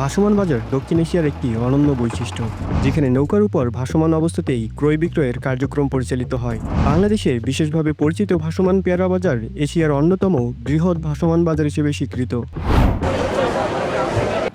ভাসমান বাজার দক্ষিণ এশিয়ার একটি অনন্য বৈশিষ্ট্য, যেখানে নৌকার উপর ভাসমান অবস্থাতেই ক্রয় বিক্রয়ের কার্যক্রম পরিচালিত হয়। বাংলাদেশে বিশেষভাবে পরিচিত ভাসমান পেয়ারা বাজার এশিয়ার অন্যতম বৃহৎ ভাসমান বাজার হিসেবে স্বীকৃত।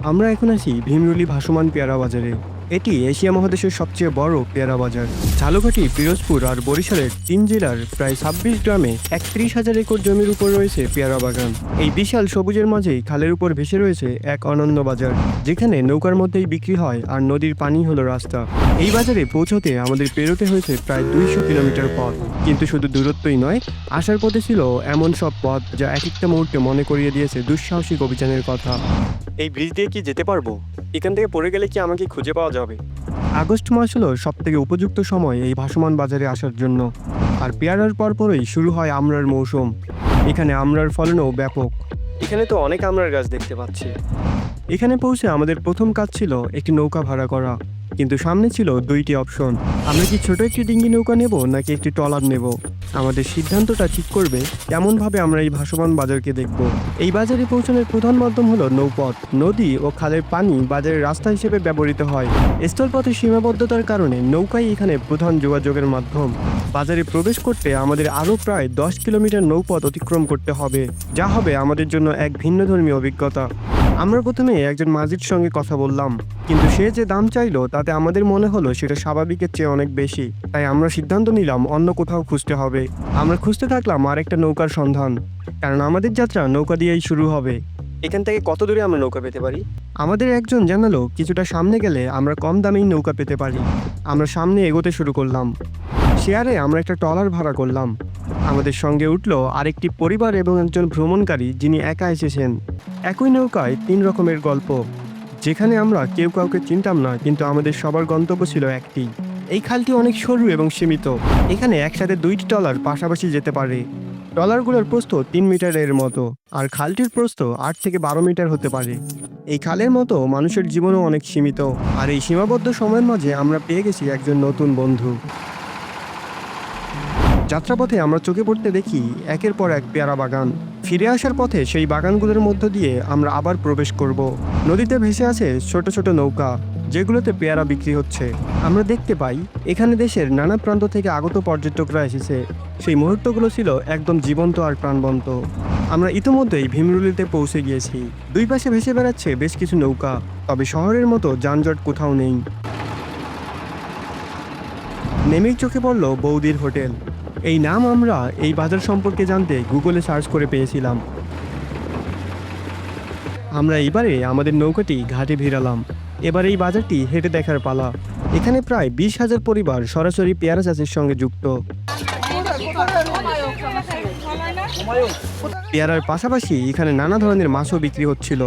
আমরা এখন আছি ভীমরুলি ভাসমান পেয়ারা বাজারে। এটি এশিয়া মহাদেশের সবচেয়ে বড় পেয়ারা বাজার। ঝালকাঠি, পিরোজপুর আর বরিশালের তিন জেলার প্রায় ছাব্বিশ গ্রামে একত্রিশ হাজার একর জমির উপর রয়েছে পেয়ারা বাগান। এই বিশাল সবুজের মাঝেই খালের উপর ভেসে রয়েছে এক অনন্য বাজার, যেখানে নৌকার মধ্যেই বিক্রি হয় আর নদীর পানি হলো রাস্তা। এই বাজারে পৌঁছতে আমাদের পেরোতে হয়েছে প্রায় দুইশো কিলোমিটার পথ। কিন্তু শুধু দূরত্বই নয়, আসার পথে ছিল এমন সব পথ যা এক একটা মুহূর্তে মনে করিয়ে দিয়েছে দুঃসাহসিক অভিযানের কথা। এই ব্রিজ দিয়ে কি যেতে পারব? এখান থেকে পড়ে গেলে কি আমাকে খুঁজে পাওয়া যাবে? আগস্ট মাস হলো সব থেকে উপযুক্ত সময় এই ভাসমান বাজারে আসার জন্য। আর পেয়ারার পরপরই শুরু হয় আমরার মৌসুম। এখানে আমরার ফলনও ব্যাপক। এখানে তো অনেক আমরার গাছ দেখতে পাচ্ছি। এখানে পৌঁছে আমাদের প্রথম কাজ ছিল একটি নৌকা ভাড়া করা। কিন্তু সামনে ছিল দুইটি অপশন। আমরা কি ছোট একটি ডিঙ্গি নৌকা নেব নাকি একটি ট্রলার নেব? আমাদের সিদ্ধান্তটা ঠিক করবে কেমনভাবে আমরা এই ভাসমান বাজারকে দেখব। এই বাজারে পৌঁছানোর প্রধান মাধ্যম হলো নৌপথ। নদী ও খালের পানি বাজারের রাস্তা হিসেবে ব্যবহৃত হয়। স্থলপথের সীমাবদ্ধতার কারণে নৌকাই এখানে প্রধান যোগাযোগের মাধ্যম। বাজারে প্রবেশ করতে আমাদের আরও প্রায় দশ কিলোমিটার নৌপথ অতিক্রম করতে হবে। যা হবে আমাদের জন্য এক ভিন্নধর্মী অভিজ্ঞতা। আমরা প্রথমে একজন মাঝির সঙ্গে কথা বললাম, কিন্তু সে যে দাম চাইলো, তাতে আমাদের মনে হলো সেটা স্বাভাবিকের চেয়ে অনেক বেশি। তাই আমরা সিদ্ধান্ত নিলাম অন্য কোথাও খুঁজতে হবে। আমরা খুঁজতে থাকলাম আর একটা নৌকার সন্ধান, কারণ আমাদের যাত্রা নৌকা দিয়েই শুরু হবে। এখান থেকে কত দূরে আমরা নৌকা পেতে পারি? আমাদের একজন জানালো, কিছুটা সামনে গেলে আমরা কম দামেই নৌকা পেতে পারি। আমরা সামনে এগোতে শুরু করলাম। শেয়ারে আমরা একটা ট্রলার ভাড়া করলাম। আমাদের সঙ্গে উঠল আরেকটি পরিবার এবং একজন ভ্রমণকারী যিনি একা এসেছেন। একই নৌকায় তিন রকমের গল্প। যেখানে আমরা কেউ কাউকে চিনতাম না, কিন্তু আমাদের সবার গন্তব্য ছিল একটি। এই খালটি অনেক সরু এবং সীমিত। এখানে একসাথে দুইটি ট্রলার পাশাপাশি যেতে পারে। ট্রলারগুলোর প্রস্থ তিন মিটারের মতো, আর খালটির প্রস্থ আট থেকে বারো মিটার হতে পারে। এই খালের মতো মানুষের জীবনও অনেক সীমিত, আর এই সীমাবদ্ধ সময়ের মাঝে আমরা পেয়ে গেছি একজন নতুন বন্ধু। যাত্রাপথে আমরা চোখে পড়তে দেখি একের পর এক পেয়ারা বাগান। ফিরে আসার পথে সেই বাগানগুলোর মধ্য দিয়ে আমরা আবার প্রবেশ করব। নদীতে ভেসে আছে ছোট ছোট নৌকা, যেগুলোতে পেয়ারা বিক্রি হচ্ছে। আমরা দেখতে পাই, এখানে দেশের নানা প্রান্ত থেকে আগত পর্যটকরা এসেছে। সেই মুহূর্তগুলো ছিল একদম জীবন্ত আর প্রাণবন্ত। আমরা ইতোমধ্যেই ভীমরুলিতে পৌঁছে গিয়েছি। দুই পাশে ভেসে বেড়াচ্ছে বেশ কিছু নৌকা, তবে শহরের মতো যানজট কোথাও নেই। নেমেই চোখে পড়ল বৌদির হোটেল। এই নাম আমরা এই বাজার সম্পর্কে জানতে গুগলে সার্চ করে পেয়েছিলাম। আমরা এবারে আমাদের নৌকাটি ঘাটে ভিড়ালাম। এবার এই বাজারটি হেঁটে দেখার পালা। এখানে প্রায় বিশ হাজার পরিবার সরাসরি পেয়ারা চাষের সঙ্গে যুক্ত। পেয়ারার পাশাপাশি এখানে নানা ধরনের মাছও বিক্রি হচ্ছিল।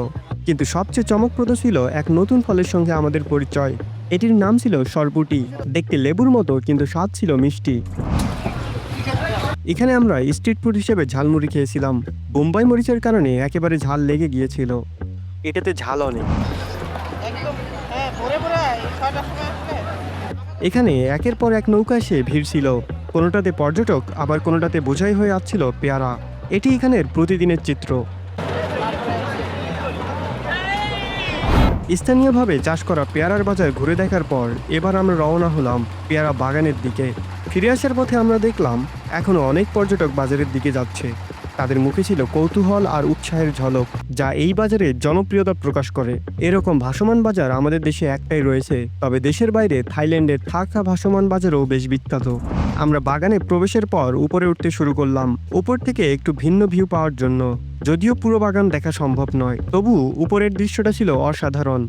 কিন্তু সবচেয়ে চমকপ্রদ ছিল এক নতুন ফলের সঙ্গে আমাদের পরিচয়। এটির নাম ছিল সরপুটি। দেখতে লেবুর মতো, কিন্তু স্বাদ ছিল মিষ্টি। এখানে আমরা স্ট্রিট ফুড হিসেবে ঝালমুড়ি খেয়েছিলাম। বোম্বাই মরিচের কারণে একেবারে ঝাল লেগে গিয়েছিল। এটাতে ঝাল অনেক। হ্যাঁ এখানে একের পর এক নৌকা এসে ভিড় ছিল। কোনোটাতে পর্যটক আবার কোনোটাতে বোঝাই হয়ে আসছিল পেয়ারা। এটি এখানের প্রতিদিনের চিত্র। স্থানীয়ভাবে চাষ করা পেয়ারার বাজার ঘুরে দেখার পর এবার আমরা রওনা হলাম পেয়ারা বাগানের দিকে। ফিরে আসার পথে আমরা দেখলাম এখনও অনেক পর্যটক বাজারের দিকে যাচ্ছে। তাদের মুখে ছিল কৌতূহল আর উৎসাহের ঝলক, যা এই বাজারে জনপ্রিয়তা প্রকাশ করে। এরকম ভাসমান বাজার আমাদের দেশে একটাই রয়েছে, তবে দেশের বাইরে থাইল্যান্ডের থাকা ভাসমান বাজারও বেশ বিখ্যাত। আমরা বাগানে প্রবেশের পর উপরে উঠতে শুরু করলাম, উপর থেকে একটু ভিন্ন ভিউ পাওয়ার জন্য। যদিও পুরো বাগান দেখা সম্ভব নয়, তবু উপরের দৃশ্যটা ছিল অসাধারণ।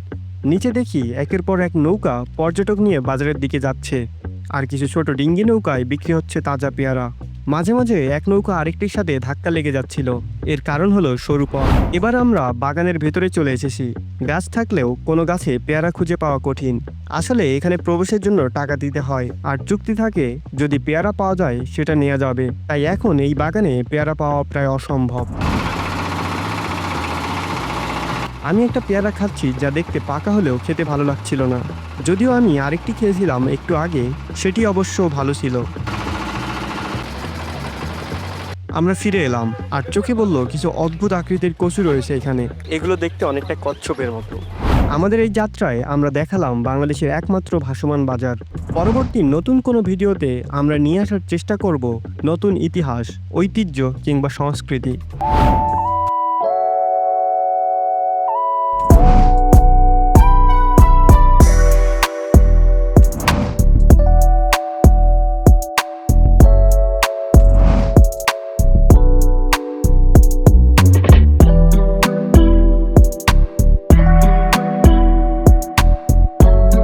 নিচে দেখি একের পর এক নৌকা পর্যটক নিয়ে বাজারের দিকে যাচ্ছে। আর কিছু ছোট ডিঙ্গি নৌকায় বিক্রি হচ্ছে তাজা পেয়ারা। মাঝে মাঝে এক নৌকা আরেকটির সাথে ধাক্কা লেগে যাচ্ছিল। এর কারণ হলো সরু পথ। এবার আমরা বাগানের ভেতরে চলে এসেছি। গাছ থাকলেও কোনো গাছে পেয়ারা খুঁজে পাওয়া কঠিন। আসলে এখানে প্রবেশের জন্য টাকা দিতে হয়। আর চুক্তি থাকে, যদি পেয়ারা পাওয়া যায়, সেটা নেওয়া যাবে। তাই এখন এই বাগানে পেয়ারা পাওয়া প্রায় অসম্ভব। আমি একটা পেয়ারা খাচ্ছি যা দেখতে পাকা হলেও খেতে ভালো লাগছিল না। যদিও আমি আরেকটি খেয়েছিলাম একটু আগে সেটি অবশ্য ভালো ছিল। আমরা ফিরে এলাম আর চোখে বলল কিছু অদ্ভুত আকৃতির কচু রয়েছে এখানে। এগুলো দেখতে অনেকটা কচ্ছপের মতো। আমাদের এই যাত্রায় আমরা দেখালাম বাংলাদেশের একমাত্র ভাসমান বাজার। পরবর্তী নতুন কোনো ভিডিওতে আমরা নিয়ে আসার চেষ্টা করব নতুন ইতিহাস ঐতিহ্য কিংবা সংস্কৃতি।